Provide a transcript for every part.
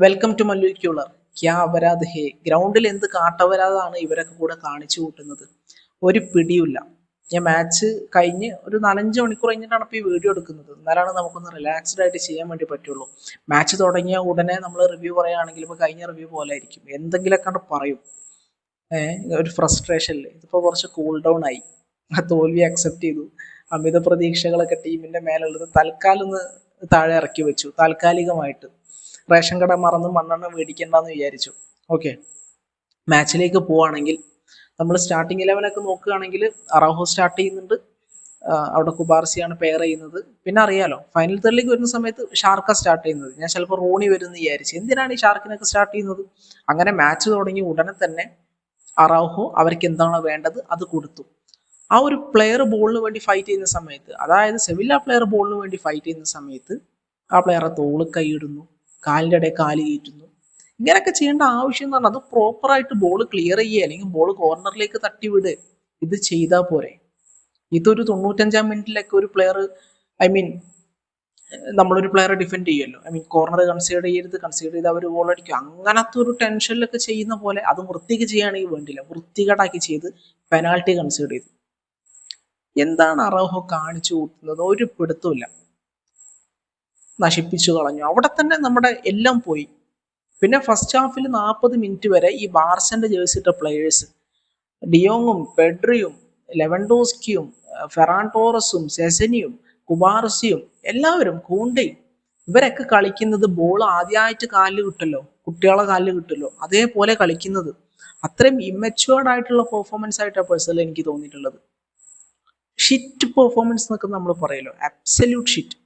Welcome to Mallu ക്യൂളർ ക്യാ അപരാധ് ഹേ. ഗ്രൗണ്ടിൽ എന്ത് കാട്ടവരാതാണ് ഇവരൊക്കെ കൂടെ കാണിച്ചു കൂട്ടുന്നത്. ഒരു പിടിയുമില്ല. ഞാൻ മാച്ച് കഴിഞ്ഞ് ഒരു നാലഞ്ച് മണിക്കൂർ കഴിഞ്ഞിട്ടാണ് ഇപ്പോൾ ഈ വീഡിയോ എടുക്കുന്നത്. എന്നാലാണ് നമുക്കൊന്ന് റിലാക്സ്ഡ് ആയിട്ട് ചെയ്യാൻ വേണ്ടി പറ്റുള്ളൂ. മാച്ച് തുടങ്ങിയ ഉടനെ നമ്മൾ റിവ്യൂ പറയുകയാണെങ്കിൽ ഇപ്പോൾ കഴിഞ്ഞ റിവ്യൂ പോലെ ആയിരിക്കും. എന്തെങ്കിലുമൊക്കെ കണ്ട് പറയും. ഒരു ഫ്രസ്ട്രേഷനിൽ ഇതിപ്പോൾ കുറച്ച് കൂൾ ഡൗൺ ആയി. ആ തോൽവി അക്സെപ്റ്റ് ചെയ്തു. അമിത പ്രതീക്ഷകളൊക്കെ ടീമിന്റെ മേലുള്ളത് തൽക്കാലം ഒന്ന് താഴെ ഇറക്കി വെച്ചു. താൽക്കാലികമായിട്ട്. റേഷൻ കട മറന്ന് മണ്ണെണ്ണ മേടിക്കണ്ടെന്ന് വിചാരിച്ചു. ഓക്കെ മാച്ചിലേക്ക് പോവാണെങ്കിൽ നമ്മൾ സ്റ്റാർട്ടിങ് ഇലവനൊക്കെ നോക്കുകയാണെങ്കിൽ അറാഹോ സ്റ്റാർട്ട് ചെയ്യുന്നുണ്ട്. അവിടെ കുബാർസിയാണ് പെയർ ചെയ്യുന്നത്. പിന്നെ അറിയാലോ ഫൈനൽ തേർഡിലേക്ക് വരുന്ന സമയത്ത് ഷാർക്ക സ്റ്റാർട്ട് ചെയ്യുന്നത്. ഞാൻ ചിലപ്പോൾ റോണി വരുന്ന വിചാരിച്ചു. എന്തിനാണ് ഈ ഷാർക്കിനൊക്കെ സ്റ്റാർട്ട് ചെയ്യുന്നത്? അങ്ങനെ മാച്ച് തുടങ്ങി ഉടനെ തന്നെ അറാഹോ അവർക്ക് എന്താണോ വേണ്ടത് അത് കൊടുത്തു. ആ ഒരു പ്ലെയർ ബോളിന് വേണ്ടി ഫൈറ്റ് ചെയ്യുന്ന സമയത്ത് അതായത് സെവില്ല പ്ലെയർ ബോളിന് വേണ്ടി ഫൈറ്റ് ചെയ്യുന്ന സമയത്ത് ആ പ്ലെയറെ തോൾ കൈയിടുന്നു. കാലിന്റെ കാലി കയറ്റുന്നു. ഇങ്ങനെയൊക്കെ ചെയ്യേണ്ട ആവശ്യം എന്ന് പറഞ്ഞാൽ അത് പ്രോപ്പറായിട്ട് ബോൾ ക്ലിയർ ചെയ്യുക അല്ലെങ്കിൽ ബോൾ കോർണറിലേക്ക് തട്ടി തട്ടിവിട്. ഇത് ചെയ്താൽ പോരെ. ഇതൊരു തൊണ്ണൂറ്റഞ്ചാം മിനിറ്റിലൊക്കെ ഒരു പ്ലെയർ ഐ മീൻ നമ്മളൊരു പ്ലെയറെ ഡിഫെൻഡ് ചെയ്യുമല്ലോ. ഐ മീൻ കോർണർ കൺസിഡർ ചെയ്യരുത് കൺസിഡർ ചെയ്ത് അവർ ഗോൾ അടിക്കും. അങ്ങനത്തെ ഒരു ടെൻഷനിലൊക്കെ ചെയ്യുന്ന പോലെ അത് വൃത്തിക്ക് ചെയ്യുകയാണെങ്കിൽ വേണ്ടില്ല. വൃത്തികേടാക്കി ചെയ്ത് പെനാൾട്ടി കൺസിഡർ ചെയ്തു. എന്താണ് അറോഹോ കാണിച്ചു കൂട്ടുന്നത്? ഒരു പിടുത്തമില്ല നശിപ്പിച്ചു കളഞ്ഞു. അവിടെ തന്നെ നമ്മുടെ എല്ലാം പോയി. പിന്നെ ഫസ്റ്റ് ഹാഫിൽ നാൽപ്പത് മിനിറ്റ് വരെ ഈ ബാർസന്റെ ജേഴ്സിട്ട പ്ലേയേഴ്സ് ഡിയോങ്ങും പെഡ്രിയും ലെവൻഡോസ്കിയും ഫെറാൻ ടോറസും സെസനിയും കുബാർസിയും എല്ലാവരും കൂണ്ടയും ഇവരൊക്കെ കളിക്കുന്നത് ബോൾ ആദ്യമായിട്ട് കാലിൽ കിട്ടല്ലോ. കുട്ടികളെ കാലിൽ കിട്ടല്ലോ. അതേപോലെ കളിക്കുന്നത്. അത്രയും ഇമ്മച്ചുവേർഡ് ആയിട്ടുള്ള പെർഫോമൻസ് ആയിട്ടാണ് പേഴ്സണലി എനിക്ക് തോന്നിയിട്ടുള്ളത്. ഷിറ്റ് പെർഫോമൻസ് എന്നൊക്കെ നമ്മൾ പറയല്ലോ. അബ്സല്യൂട്ട് ഷിറ്റ്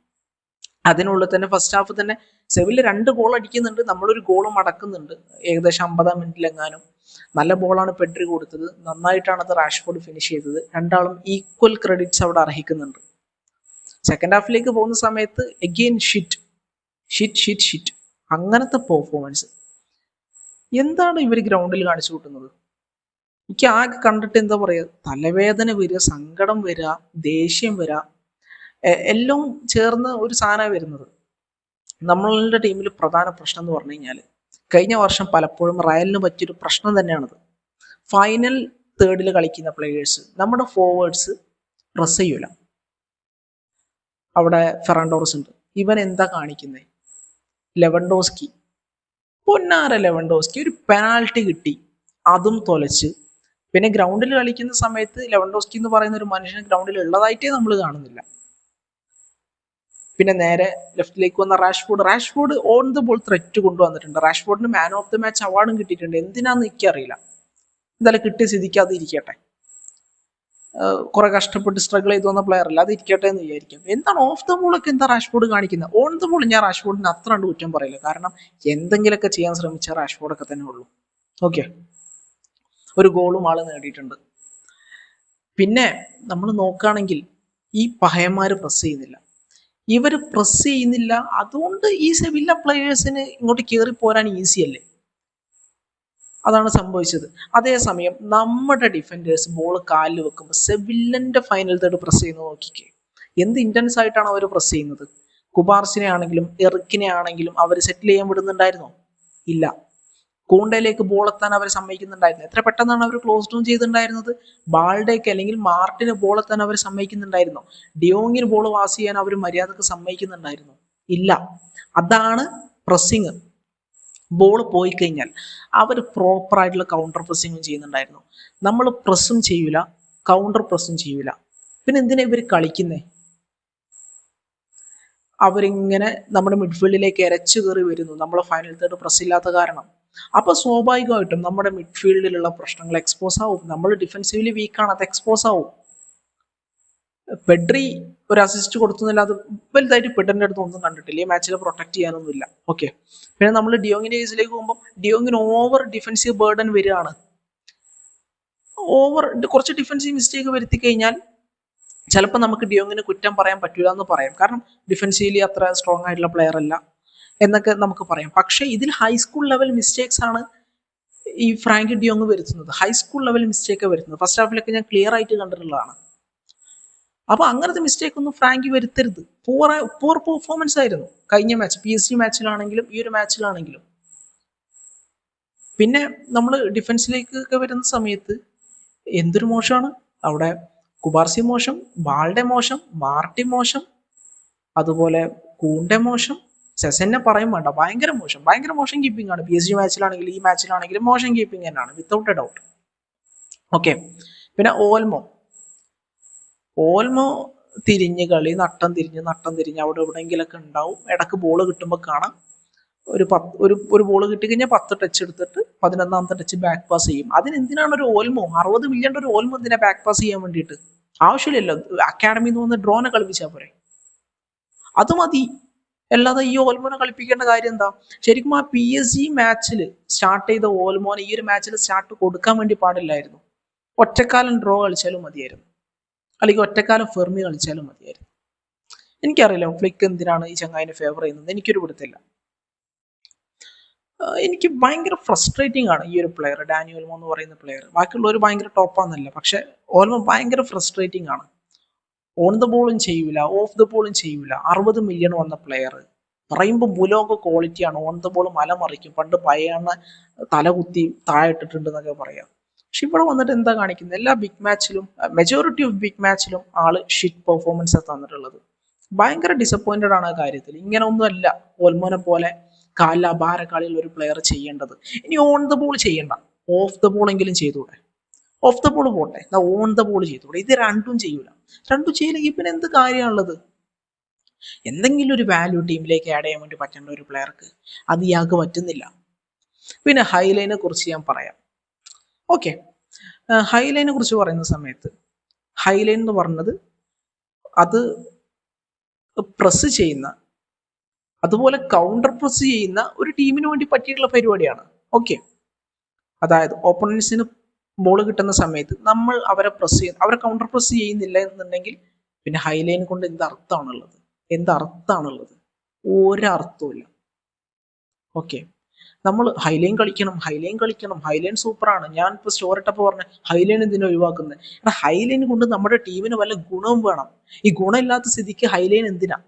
അതിനുള്ളിൽ തന്നെ ഫസ്റ്റ് ഹാഫ് തന്നെ സെവിൽ രണ്ട് ഗോൾ അടിക്കുന്നുണ്ട്. നമ്മളൊരു ഗോൾ മടക്കുന്നുണ്ട് ഏകദേശം അമ്പതാം മിനിറ്റിലെങ്ങാനും. നല്ല ബോളാണ് പെട്രി കൊടുത്തത്. നന്നായിട്ടാണ് അത് റാഷ്ഫോർഡ് ഫിനിഷ് ചെയ്തത്. രണ്ടാളും ഈക്വൽ ക്രെഡിറ്റ്സ് അവിടെ അർഹിക്കുന്നുണ്ട്. സെക്കൻഡ് ഹാഫിലേക്ക് പോകുന്ന സമയത്ത് again shit shit shit shit അങ്ങനത്തെ പെർഫോമൻസ് എന്താണ് ഇവർ ഗ്രൗണ്ടിൽ കാണിച്ചു കൂട്ടുന്നത്? എനിക്ക് ആകെ കണ്ടിട്ട് എന്താ പറയുക തലവേദന വരിക സങ്കടം വരിക ദേഷ്യം വരിക. എല്ലാം ചേർന്ന് ഒരു സാധനമാണ് വരുന്നത്. നമ്മളുടെ ടീമിൽ പ്രധാന പ്രശ്നം എന്ന് പറഞ്ഞു കഴിഞ്ഞാൽ കഴിഞ്ഞ വർഷം പലപ്പോഴും റയലിന് പറ്റിയൊരു പ്രശ്നം തന്നെയാണത്. ഫൈനൽ തേർഡിൽ കളിക്കുന്ന പ്ലെയേഴ്സ് നമ്മുടെ ഫോർവേഡ്സ് പ്രസ് ചെയ്യൂല അവിടെ ഫെറാൻഡോറസ് ഉണ്ട്. ഇവൻ എന്താ കാണിക്കുന്നത് ലെവൻഡോസ്കി. പൊന്നാര ലെവൻഡോസ്കി. ഒരു പെനാൾട്ടി കിട്ടി. അതും തൊലച്ച്. പിന്നെ ഗ്രൗണ്ടിൽ കളിക്കുന്ന സമയത്ത് ലെവൻഡോസ്കി എന്ന് പറയുന്ന ഒരു മനുഷ്യൻ ഗ്രൗണ്ടിൽ ഉള്ളതായിട്ടേ നമ്മൾ കാണുന്നില്ല. പിന്നെ നേരെ ലെഫ്റ്റിലേക്ക് വന്ന Rashford Rashford on the ball threat കൊണ്ടുവന്നിട്ടുണ്ട്. റാഷ്ഫോർഡിന് മാൻ ഓഫ് ദി മാച്ച് അവാർഡും കിട്ടിയിട്ടുണ്ട്. എന്തിനാന്ന് എനിക്കറിയില്ല. എന്തായാലും കിട്ടിയ സ്ഥിതിക്കാതെ ഇരിക്കട്ടെ. കുറെ കഷ്ടപ്പെട്ട് സ്ട്രഗിൾ ചെയ്തു വന്ന പ്ലെയർ അല്ല? അത് ഇരിക്കട്ടെ എന്ന് വിചാരിക്കും എന്താണ് ഓഫ് ദ ബോൾ ഒക്കെ എന്താ റാഷ്ഫോർഡ് കാണിക്കുന്നത്? ഓൺ ദ ബോൾ ഞാൻ റാഷ്ഫോർഡിന് അത്ര കണ്ട് കുറ്റം പറയില്ല. കാരണം എന്തെങ്കിലുമൊക്കെ ചെയ്യാൻ ശ്രമിച്ച റാഷ്ഫോർഡൊക്കെ തന്നെ ഉള്ളൂ. ഓക്കെ ഒരു ഗോളും ആൾ നേടിയിട്ടുണ്ട്. പിന്നെ നമ്മൾ നോക്കുകയാണെങ്കിൽ ഈ പഹയന്മാർ പ്രസ് ചെയ്യുന്നില്ല. ഇവർ പ്രസ് ചെയ്യുന്നില്ല. അതുകൊണ്ട് ഈ സെവില്ല പ്ലേയേഴ്സിന് ഇങ്ങോട്ട് കയറി പോരാൻ ഈസി അല്ലേ? അതാണ് സംഭവിച്ചത്. അതേസമയം നമ്മുടെ ഡിഫൻഡേഴ്സ് ബോൾ കാലിൽ വെക്കുമ്പോൾ സെവില്ലന്റെ ഫൈനൽ തേർഡ് പ്രസ് ചെയ്യുന്നത് നോക്കിക്കേ. എന്ത് ഇന്റൻസ് ആയിട്ടാണ് അവർ പ്രസ് ചെയ്യുന്നത്? കുബാർസിനെ ആണെങ്കിലും എറിക്കിനെ ആണെങ്കിലും അവർ സെറ്റിൽ ചെയ്യാൻ വിടുന്നുണ്ടായിരുന്നോ? ഇല്ല. കൂണ്ടയിലേക്ക് ബോൾ എത്താൻ അവർ സമ്മതിക്കുന്നുണ്ടായിരുന്നത് എത്ര പെട്ടെന്നാണ് അവർ ക്ലോസ് ഡൗൺ ചെയ്തിട്ടുണ്ടായിരുന്നത്? ബാൾഡേക്ക് അല്ലെങ്കിൽ മാർട്ടിന് ബോൾ എത്താൻ അവർ സമ്മതിക്കുന്നുണ്ടായിരുന്നു? ഡിയോങ്ങിന് ബോൾ വാസ് ചെയ്യാൻ അവർ മര്യാദയ്ക്ക് സമ്മതിക്കുന്നുണ്ടായിരുന്നു? ഇല്ല. അതാണ് പ്രസ്സിങ് ബോൾ പോയി കഴിഞ്ഞാൽ അവർ പ്രോപ്പർ ആയിട്ടുള്ള കൗണ്ടർ പ്രസ്സിങ്ങും ചെയ്യുന്നുണ്ടായിരുന്നു. നമ്മൾ പ്രസ്സും ചെയ്യൂല കൗണ്ടർ പ്രസ്സും ചെയ്യൂല. പിന്നെ എന്തിനാ ഇവർ കളിക്കുന്നേ? അവരിങ്ങനെ നമ്മുടെ മിഡ്ഫീൽഡിലേക്ക് ഇരച്ചു കയറി വരുന്നു. നമ്മൾ ഫൈനൽ തേർഡ് പ്രസ് ഇല്ലാത്ത കാരണം. അപ്പൊ സ്വാഭാവികമായിട്ടും നമ്മുടെ മിഡ്ഫീൽഡിലുള്ള പ്രശ്നങ്ങൾ എക്സ്പോസ് ആവും. നമ്മൾ ഡിഫെൻസീവ്ലി വീക്കാണ് അത് എക്സ്പോസ് ആവും. പെഡ്രി ഒരു അസിസ്റ്റ് കൊടുത്തുന്നില്ല അത് വലുതായിട്ട് പെഡറിന്റെ അടുത്ത് ഒന്നും കണ്ടിട്ടില്ല. ഈ മാച്ചിൽ പ്രൊട്ടക്ട് ചെയ്യാനൊന്നുമില്ല. ഓക്കെ പിന്നെ നമ്മൾ ഡിയോങ്ങിന്റെ കേസിലേക്ക് പോകുമ്പോൾ ഡിയോങ്ങിന് ഓവർ ഡിഫെൻസീവ് ബേർഡൻ വരികയാണ്. ഓവർ കുറച്ച് ഡിഫെൻസീവ് മിസ്റ്റേക്ക് വരുത്തി കഴിഞ്ഞാൽ ചിലപ്പോൾ നമുക്ക് ഡിയോങ്ങിന് കുറ്റം പറയാൻ പറ്റില്ല എന്ന് പറയാം. കാരണം ഡിഫെൻസീവ്ലി അത്ര സ്ട്രോങ് ആയിട്ടുള്ള പ്ലെയർ അല്ല. എന്നൊക്കെ നമുക്ക് പറയാം. പക്ഷേ ഇതിൽ ഹൈസ്കൂൾ ലെവൽ മിസ്റ്റേക്സ് ആണ് ഈ ഫ്രാങ്ക് ഡിയോങ് വരുത്തുന്നത്. ഹൈസ്കൂൾ ലെവൽ മിസ്റ്റേക്ക് വരുത്തുന്നത്. ഫസ്റ്റ് ഹാഫിലൊക്കെ ഞാൻ ക്ലിയർ ആയിട്ട് കണ്ടിട്ടുള്ളതാണ്. അപ്പൊ അങ്ങനത്തെ മിസ്റ്റേക്ക് ഒന്നും ഫ്രാങ്കി വരുത്തരുത്. പൂർ പൂർ പെർഫോമൻസ് ആയിരുന്നു. കഴിഞ്ഞ മാച്ച് പി എസ് ജി മാച്ചിലാണെങ്കിലും ഈ ഒരു മാച്ചിലാണെങ്കിലും പിന്നെ നമ്മൾ ഡിഫൻസിലേക്ക് ഒക്കെ വരുന്ന സമയത്ത് എന്തൊരു മോശമാണ്? അവിടെ കുബാർസി മോശം ബാൾഡെ മോശം മാർട്ടി മോശം അതുപോലെ കൂണ്ടെ മോശം സെസന്നെ പറയും വേണ്ട. ഭയങ്കര മോശം. ഭയങ്കര മോശം കീപ്പിംഗ് ആണ്. പി എസ് ജി മാച്ചിലാണെങ്കിലും ഈ മാച്ചിലാണെങ്കിലും മോശം കീപ്പിംഗ് തന്നെയാണ്. വിത്തൗട്ട് എ ഡൗട്ട് ഓക്കെ പിന്നെ ഓൽമോ ഓൽമോ തിരിഞ്ഞ് കളി നട്ടം തിരിഞ്ഞ് നട്ടം തിരിഞ്ഞ് അവിടെ എവിടെയെങ്കിലൊക്കെ ഉണ്ടാവും. ഇടയ്ക്ക് ബോൾ കിട്ടുമ്പോൾ കാണാം. ഒരു പത്ത് ഒരു ഒരു ബോൾ കിട്ടി കഴിഞ്ഞാൽ പത്ത് ടച്ച് എടുത്തിട്ട് പതിനൊന്നാമത്തെ ടച്ച് ബാക്ക് പാസ് ചെയ്യും. അതിനെന്തിനാണ് ഒരു ഓൽമോ അറുപത് മില്യൺ ഒരു ഓൽമോ എന്തിനാ ബാക്ക് പാസ് ചെയ്യാൻ വേണ്ടിയിട്ട്? ആവശ്യമില്ലല്ലോ. അക്കാഡമിയിൽ നിന്ന് വന്ന് ഡ്രോനെ കളിപ്പിച്ചാൽ പോരെ. അത് മതി. അല്ലാതെ ഈ ഓൽമോനെ കളിപ്പിക്കേണ്ട കാര്യം എന്താ? ശരിക്കും ആ പി എസ് ജി മാച്ചിൽ സ്റ്റാർട്ട് ചെയ്ത ഓൽമോനെ ഈ ഒരു മാച്ചിൽ സ്റ്റാർട്ട് കൊടുക്കാൻ വേണ്ടി പാടില്ലായിരുന്നു. ഒറ്റക്കാലം ഡ്രോ കളിച്ചാലും മതിയായിരുന്നു. അല്ലെങ്കിൽ ഒറ്റക്കാലം ഫെർമി കളിച്ചാലും മതിയായിരുന്നു. എനിക്കറിയില്ല ഫ്ലിക്ക് എന്തിനാണ് ഈ ചങ്ങായിനെ ഫേവർ ചെയ്യുന്നത്. എനിക്കൊരു പിടുത്തില്ല എനിക്ക് ഭയങ്കര ഫ്രസ്ട്രേറ്റിംഗ് ആണ് ഈ ഒരു പ്ലെയർ ഡാനി ഓൽമോ എന്ന് പറയുന്ന പ്ലെയർ ബാക്കിയുള്ളവർ ഭയങ്കര ടോപ്പാന്നല്ല പക്ഷെ ഓൽമോ ഭയങ്കര ഫ്രസ്ട്രേറ്റിംഗ് ആണ്. ഓൺ ദ ബോളും ചെയ്യൂല ഓഫ് ദ ബോളും ചെയ്യൂല. അറുപത് മില്യൺ വന്ന പ്ലെയർ പറയുമ്പോൾ ഭൂലോക ക്വാളിറ്റിയാണ് ഓൺ ദ ബോൾ മലമറിക്കും. പണ്ട് പയ്യണ്ണ തലകുത്തി താഴെ ഇട്ടിട്ടുണ്ട് എന്നൊക്കെ പറയാം. പക്ഷെ ഇവിടെ വന്നിട്ട് എന്താ കാണിക്കുന്നത്? എല്ലാ ബിഗ് മാച്ചിലും മെജോറിറ്റി ഓഫ് ബിഗ് മാച്ചിലും ആൾ ഷിറ്റ് പെർഫോമൻസ് തന്നിട്ടുള്ളത്. ഭയങ്കര ഡിസപ്പോയിന്റഡ് ആണ് ആ കാര്യത്തിൽ. ഇങ്ങനെ ഒന്നുമല്ല ഓൽമോനെ പോലെ കാല ഭാരക്കാളിയുള്ള ഒരു പ്ലെയർ ചെയ്യേണ്ടത്. ഇനി ഓൺ ദ ബോൾ ചെയ്യണ്ട. ഓഫ് ദ ബോൾ എങ്കിലും ചെയ്തൂടെ ഓഫ് ദ ബോൾ പോട്ടെ. ഓൺ ദ ബോൾ ചെയ്തൂടെ ഇത് രണ്ടും ചെയ്യൂല. രണ്ടും ചെയ്യില്ലെങ്കിൽ പിന്നെ എന്ത് കാര്യമാണുള്ളത് എന്തെങ്കിലും ഒരു വാല്യൂ ടീമിലേക്ക് ആഡ് ചെയ്യാൻ വേണ്ടി പറ്റേണ്ട ഒരു പ്ലെയർക്ക് അത് ഇയാൾക്ക് പറ്റുന്നില്ല. പിന്നെ ഹൈലൈനെ കുറിച്ച് ഞാൻ പറയാം. ഓക്കെ ഹൈലൈനെ കുറിച്ച് പറയുന്ന സമയത്ത് ഹൈലൈൻ എന്ന് പറഞ്ഞത് അത് പ്രസ് ചെയ്യുന്ന അതുപോലെ കൗണ്ടർ പ്രസ് ചെയ്യുന്ന ഒരു ടീമിന് വേണ്ടി പറ്റിയിട്ടുള്ള പരിപാടിയാണ്. ഓക്കെ അതായത് ഓപ്പണൻസിന് ബോൾ കിട്ടുന്ന സമയത്ത് നമ്മൾ അവരെ പ്രസ് ചെയ്യുന്നു അവരെ കൗണ്ടർ പ്രസ് ചെയ്യുന്നില്ല എന്നുണ്ടെങ്കിൽ പിന്നെ ഹൈലൈൻ കൊണ്ട് എന്ത് അർത്ഥമാണുള്ളത്? എന്ത് അർത്ഥമാണുള്ളത്? ഒരർത്ഥവുമില്ല. ഓക്കെ നമ്മൾ ഹൈലൈൻ കളിക്കണം ഹൈലൈൻ കളിക്കണം ഹൈലൈൻ സൂപ്പറാണ് ഞാൻ ഇപ്പോൾ സ്റ്റോർ ഇട്ടപ്പോൾ പറഞ്ഞ ഹൈലൈൻ എന്തിനാ ഒഴിവാക്കുന്നത്? ഹൈലൈൻ കൊണ്ട് നമ്മുടെ ടീമിന് വല്ല ഗുണവും വേണം. ഈ ഗുണമില്ലാത്ത സ്ഥിതിക്ക് ഹൈലൈൻ എന്തിനാ?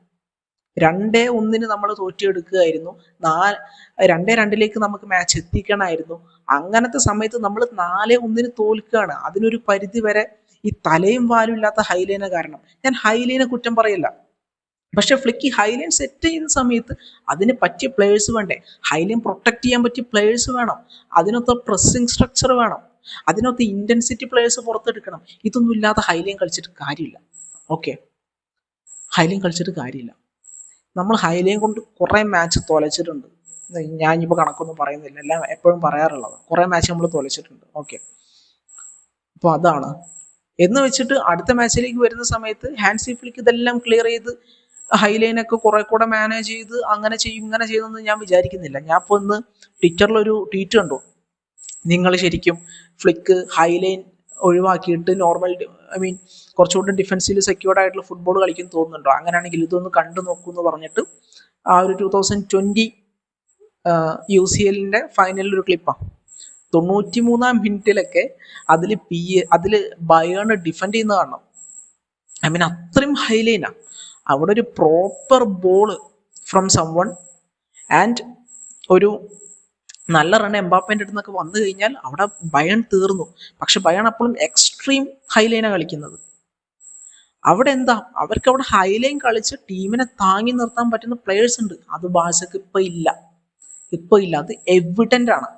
രണ്ടേ ഒന്നിന് നമ്മൾ തോറ്റിയെടുക്കുകയായിരുന്നു. നാല് രണ്ടേ രണ്ടിലേക്ക് നമുക്ക് മാച്ച് എത്തിക്കണമായിരുന്നു. അങ്ങനത്തെ സമയത്ത് നമ്മൾ നാലേ ഒന്നിന് തോൽക്കുകയാണ്. അതിനൊരു പരിധി വരെ ഈ തലയും വാലും ഇല്ലാത്ത ഹൈലൈന കാരണം. ഞാൻ ഹൈലൈനെ കുറ്റം പറയില്ല. പക്ഷെ ഫ്ലിക്ക് ഹൈലൈൻ സെറ്റ് ചെയ്യുന്ന സമയത്ത് അതിന് പറ്റിയ പ്ലേയേഴ്സ് വേണ്ടേ? ഹൈലൈൻ പ്രൊട്ടക്ട് ചെയ്യാൻ പറ്റിയ പ്ലേയേഴ്സ് വേണം. അതിനൊത്ത പ്രസ്സിങ് സ്ട്രക്ചർ വേണം. അതിനകത്ത് ഇന്റൻസിറ്റി പ്ലേയേഴ്സ് പുറത്തെടുക്കണം. ഇതൊന്നും ഇല്ലാതെ ഹൈലൈൻ കളിച്ചിട്ട് കാര്യമില്ല. ഓക്കെ ഹൈലൈൻ കളിച്ചിട്ട് കാര്യമില്ല. നമ്മൾ ഹൈലൈൻ കൊണ്ട് കുറേ മാച്ച് തോലച്ചിട്ടുണ്ട്. ഞാനിപ്പോൾ കണക്കൊന്നും പറയുന്നില്ല. എല്ലാം എപ്പോഴും പറയാറുള്ളത്. കുറേ മാച്ച് നമ്മൾ തോലച്ചിട്ടുണ്ട്. ഓക്കെ അപ്പോൾ അതാണ്. എന്ന് വെച്ചിട്ട് അടുത്ത മാച്ചിലേക്ക് വരുന്ന സമയത്ത് ഹാൻഡ് ഫ്ലിക്ക് ഇതെല്ലാം ക്ലിയർ ചെയ്ത് ഹൈലൈനൊക്കെ കുറെ കൂടെ മാനേജ് ചെയ്ത് അങ്ങനെ ചെയ്യും ഇങ്ങനെ ചെയ്തെന്ന് ഞാൻ വിചാരിക്കുന്നില്ല. ഞാൻ ഇപ്പോൾ ഇന്ന് ട്വിറ്ററിലൊരു ട്വീറ്റ് കണ്ടു. നിങ്ങൾ ശരിക്കും ഫ്ലിക്ക് ഹൈലൈൻ ഒഴിവാക്കിയിട്ട് നോർമൽ ഐ മീൻ കുറച്ചുകൂടി ഡിഫൻസിൽ സെക്യൂർഡ് ആയിട്ടുള്ള ഫുട്ബോൾ കളിക്കാൻ തോന്നുന്നുണ്ടോ? അങ്ങനെയാണെങ്കിൽ ഇതൊന്ന് കണ്ടു നോക്കൂ എന്ന് പറഞ്ഞിട്ട് ആ ഒരു two thousand twenty U C എല്ലിന്റെ ഫൈനലിൽ ഒരു ക്ലിപ്പാണ് തൊണ്ണൂറ്റി മൂന്നാം മിനിറ്റിലൊക്കെ അതിൽ പി അതിൽ ബയേണ് ഡിഫെൻഡ് ചെയ്യുന്ന കാണണം. ഐ മീൻ അത്രയും ഹൈലൈനാ അവിടെ ഒരു proper ball from someone and ഒരു നല്ല റൺ എംബാപ്പേന്റെ അടുത്ത് നിന്നൊക്കെ വന്നു കഴിഞ്ഞാൽ അവിടെ ബയൺ തീർന്നു. പക്ഷെ ബയൺ അപ്പോഴും എക്സ്ട്രീം ഹൈലൈനാണ് കളിക്കുന്നത്. അവിടെ എന്താ? അവർക്ക് അവിടെ ഹൈലൈൻ കളിച്ച് ടീമിനെ താങ്ങി നിർത്താൻ പറ്റുന്ന പ്ലേയേഴ്സ് ഉണ്ട്. അത് ബാഴ്സക്ക് ഇപ്പൊ ഇല്ല. ഇപ്പൊ ഇല്ല. അത് എവിഡന്റ് ആണ്.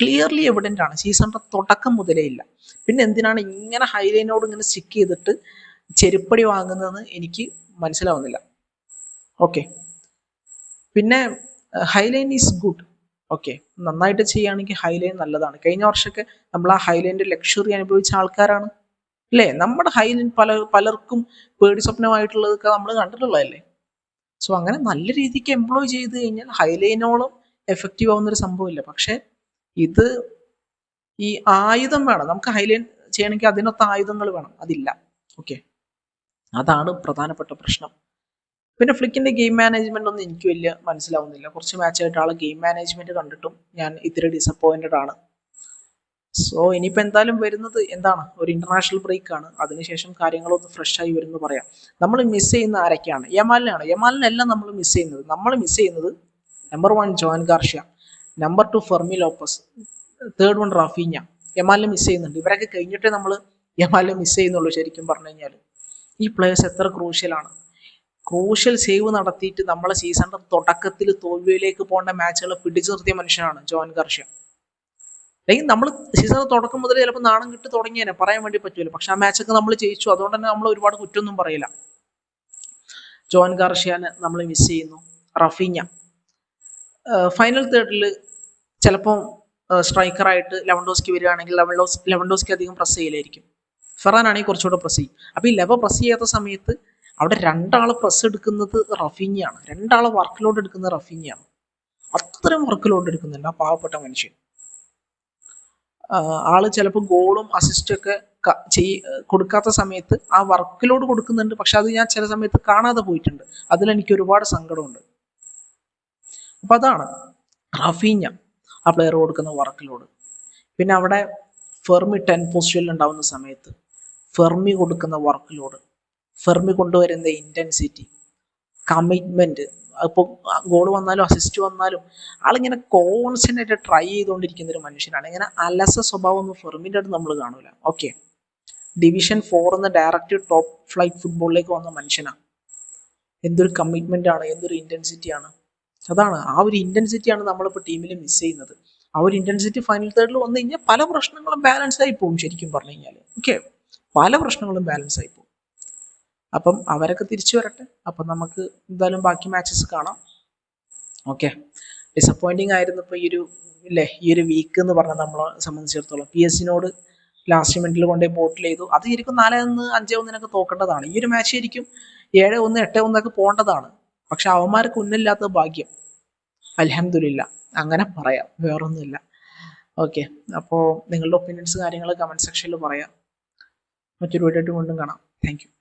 ക്ലിയർലി എവിഡന്റ് ആണ്. സീസണിന്റെ തുടക്കം മുതലേ ഇല്ല. പിന്നെ എന്തിനാണ് ഇങ്ങനെ ഹൈലൈനോട് ഇങ്ങനെ സ്റ്റിക്ക് ചെയ്തിട്ട് ചെരുപ്പടി വാങ്ങുന്നതെന്ന് എനിക്ക് മനസ്സിലാവുന്നില്ല. ഓക്കെ പിന്നെ ഹൈലൈൻ ഈസ് ഗുഡ് ഓക്കെ നന്നായിട്ട് ചെയ്യുകയാണെങ്കിൽ ഹൈലൈൻ നല്ലതാണ്. കഴിഞ്ഞ വർഷമൊക്കെ നമ്മൾ ആ ഹൈലൈന്റെ ലക്ഷറി അനുഭവിച്ച ആൾക്കാരാണ്. അല്ലേ? നമ്മുടെ ഹൈലൈൻ പല പലർക്കും പേടി സ്വപ്നമായിട്ടുള്ളതൊക്കെ നമ്മൾ കണ്ടിട്ടുള്ളതല്ലേ? സോ അങ്ങനെ നല്ല രീതിക്ക് എംപ്ലോയ് ചെയ്ത് കഴിഞ്ഞാൽ ഹൈലൈനോളം എഫക്റ്റീവ് ആവുന്ന ഒരു സംഭവമില്ല. പക്ഷേ ഇത് ഈ ആയുധം വേണം. നമുക്ക് ഹൈലൈൻ ചെയ്യണമെങ്കിൽ അതിനൊത്ത ആയുധങ്ങൾ വേണം. അതില്ല. ഓക്കെ. അതാണ് പ്രധാനപ്പെട്ട പ്രശ്നം. പിന്നെ ഫ്ലിക്കിന്റെ ഗെയിം മാനേജ്മെന്റ് ഒന്നും എനിക്ക് വലിയ മനസ്സിലാവുന്നില്ല. കുറച്ച് മാച്ചായിട്ട് ആൾ ഗെയിം മാനേജ്മെന്റ് കണ്ടിട്ടും ഞാൻ ഇത്തിരി ഡിസപ്പോയിന്റഡ് ആണ്. സോ ഇനിയിപ്പോൾ എന്തായാലും വരുന്നത് എന്താണ്? ഒരു ഇന്റർനാഷണൽ ബ്രേക്ക് ആണ്. അതിനുശേഷം കാര്യങ്ങളൊന്ന് ഫ്രഷ് ആയി വരുമെന്ന് പറയാം. നമ്മൾ മിസ് ചെയ്യുന്ന ആരൊക്കെയാണ്? യമാലിനാണ് യമാലിനല്ല നമ്മൾ മിസ് ചെയ്യുന്നത്. നമ്മൾ മിസ് ചെയ്യുന്നത് number one Joan Garcia number two Fermin Lopez third one Raphinha. യമാലിനെ miss ചെയ്യുന്നുണ്ട്. ഇവരൊക്കെ കഴിഞ്ഞിട്ടേ നമ്മൾ യമാലിനെ മിസ് ചെയ്യുന്നുള്ളൂ ശരിക്കും പറഞ്ഞു കഴിഞ്ഞാൽ ഈ പ്ലേയേഴ്സ് എത്ര ക്രൂഷ്യലാണ് ക്രൂഷ്യൽ സേവ് നടത്തിയിട്ട് നമ്മളെ സീസണിന്റെ തുടക്കത്തിൽ തോൽവിയിലേക്ക് പോകേണ്ട മാച്ചുകൾ പിടിച്ചു നിർത്തിയ മനുഷ്യനാണ് ജോൻ ഗർഷ്യ അല്ലെങ്കിൽ നമ്മൾ സീസൺ തുടക്കം മുതൽ ചിലപ്പോൾ നാണം കിട്ടി തുടങ്ങിയേനെ പറയാൻ വേണ്ടി പറ്റൂല. പക്ഷെ ആ മാച്ചൊക്കെ നമ്മൾ ജയിച്ചു. അതുകൊണ്ട് തന്നെ നമ്മൾ ഒരുപാട് കുറ്റമൊന്നും പറയില്ല. ജോൻ ഗാർഷ്യാനെ നമ്മൾ മിസ് ചെയ്യുന്നു. റഫീഞ്ഞ. ഫൈനൽ തേർഡിൽ ചിലപ്പോൾ സ്ട്രൈക്കറായിട്ട് ലെവൻഡോസ്കി വരികയാണെങ്കിൽ ലെവൻഡോസ് ലെവൻഡോസ്കി അധികം പ്രസ് ചെയ്യില്ലായിരിക്കും. ഫെറാൻ ആണെങ്കിൽ കുറച്ചുകൂടെ പ്രസ് ചെയ്യും. അപ്പോൾ ഈ ലെവ പ്രസ് ചെയ്യാത്ത സമയത്ത് അവിടെ രണ്ടാൾ പ്രസ് എടുക്കുന്നത് റഫീഞ്ഞയാണ് രണ്ടാൾ വർക്ക് ലോഡ് എടുക്കുന്നത് റഫീഞ്ഞയാണ് അത്രയും വർക്ക് ലോഡ് എടുക്കുന്നുണ്ട് ആ പാവപ്പെട്ട മനുഷ്യൻ. ആൾ ചിലപ്പോൾ ഗോളും അസിസ്റ്റൊക്കെ ചെയ് കൊടുക്കാത്ത സമയത്ത് ആ വർക്ക് ലോഡ് കൊടുക്കുന്നുണ്ട്. പക്ഷെ അത് ഞാൻ ചില സമയത്ത് കാണാതെ പോയിട്ടുണ്ട്. അതിൽ എനിക്ക് ഒരുപാട് സങ്കടമുണ്ട്. അപ്പൊ അതാണ് റഫീഞ്ഞ ആ പ്ലെയർ കൊടുക്കുന്ന വർക്ക് ലോഡ് പിന്നെ അവിടെ ഫെർമി ടെൻ പൊസിഷനിൽ ഉണ്ടാവുന്ന സമയത്ത് ഫെർമി കൊടുക്കുന്ന വർക്ക് ലോഡ് ഫെർമി കൊണ്ടുവരുന്ന ഇന്റൻസിറ്റി കമ്മിറ്റ്മെന്റ് അപ്പോൾ ഗോൾ വന്നാലും അസിസ്റ്റ് വന്നാലും ആളിങ്ങനെ കോൺസെൻട്രേറ്റ് ട്രൈ ചെയ്തുകൊണ്ടിരിക്കുന്ന ഒരു മനുഷ്യനാണ്. ഇങ്ങനെ അലസ സ്വഭാവം ഒന്നും ഫെർമിന്റെ അടുത്ത് നമ്മൾ കാണൂല. ഓക്കെ ഡിവിഷൻ ഫോർ എന്ന് ഡയറക്റ്റ് ടോപ്പ് ഫ്ലൈറ്റ് ഫുട്ബോളിലേക്ക് വന്ന മനുഷ്യനാണ്. എന്തൊരു കമ്മിറ്റ്മെന്റ് ആണ് എന്തൊരു ഇന്റൻസിറ്റിയാണ് അതാണ്. ആ ഒരു ഇന്റൻസിറ്റിയാണ് നമ്മളിപ്പോൾ ടീമിൽ മിസ് ചെയ്യുന്നത്. ആ ഒരു ഇന്റൻസിറ്റി ഫൈനൽ തേർഡിൽ വന്നു കഴിഞ്ഞാൽ പല പ്രശ്നങ്ങളും ബാലൻസ് ആയി പോകും ശരിക്കും പറഞ്ഞു കഴിഞ്ഞാൽ ഓക്കെ പല പ്രശ്നങ്ങളും ബാലൻസ് ആയി പോകും. അപ്പം അവരൊക്കെ തിരിച്ചു വരട്ടെ. അപ്പം നമുക്ക് എന്തായാലും ബാക്കി മാച്ചസ് കാണാം. ഓക്കെ ഡിസപ്പോയിന്റിങ് ആയിരുന്നു ഇപ്പോൾ ഈ ഒരു ഇല്ലേ ഈ ഒരു വീക്ക് എന്ന് പറഞ്ഞാൽ നമ്മളെ സംബന്ധിച്ചിടത്തോളം. പി എസ് സിനോട് ലാസ്റ്റ് മിനിറ്റിൽ കൊണ്ടേ ബോട്ടിൽ ചെയ്തു. അത് ശരിക്കും നാല് ഒന്ന് അഞ്ച് ഒന്നിനൊക്കെ തോക്കേണ്ടതാണ്. ഈ ഒരു മാച്ച് ശരിക്കും ഏഴ് ഒന്ന് എട്ട് ഒന്നൊക്കെ പോകേണ്ടതാണ്. പക്ഷെ അവന്മാർക്ക് ഉന്നില്ലാത്ത ഭാഗ്യം. അലഹമില്ല അങ്ങനെ പറയാം. വേറൊന്നുമില്ല. ഓക്കെ അപ്പോൾ നിങ്ങളുടെ ഒപ്പീനിയൻസ് കാര്യങ്ങൾ കമന്റ് സെക്ഷനിൽ പറയാം. മറ്റൊരു വീഡിയോ വീണ്ടും കാണാം. താങ്ക്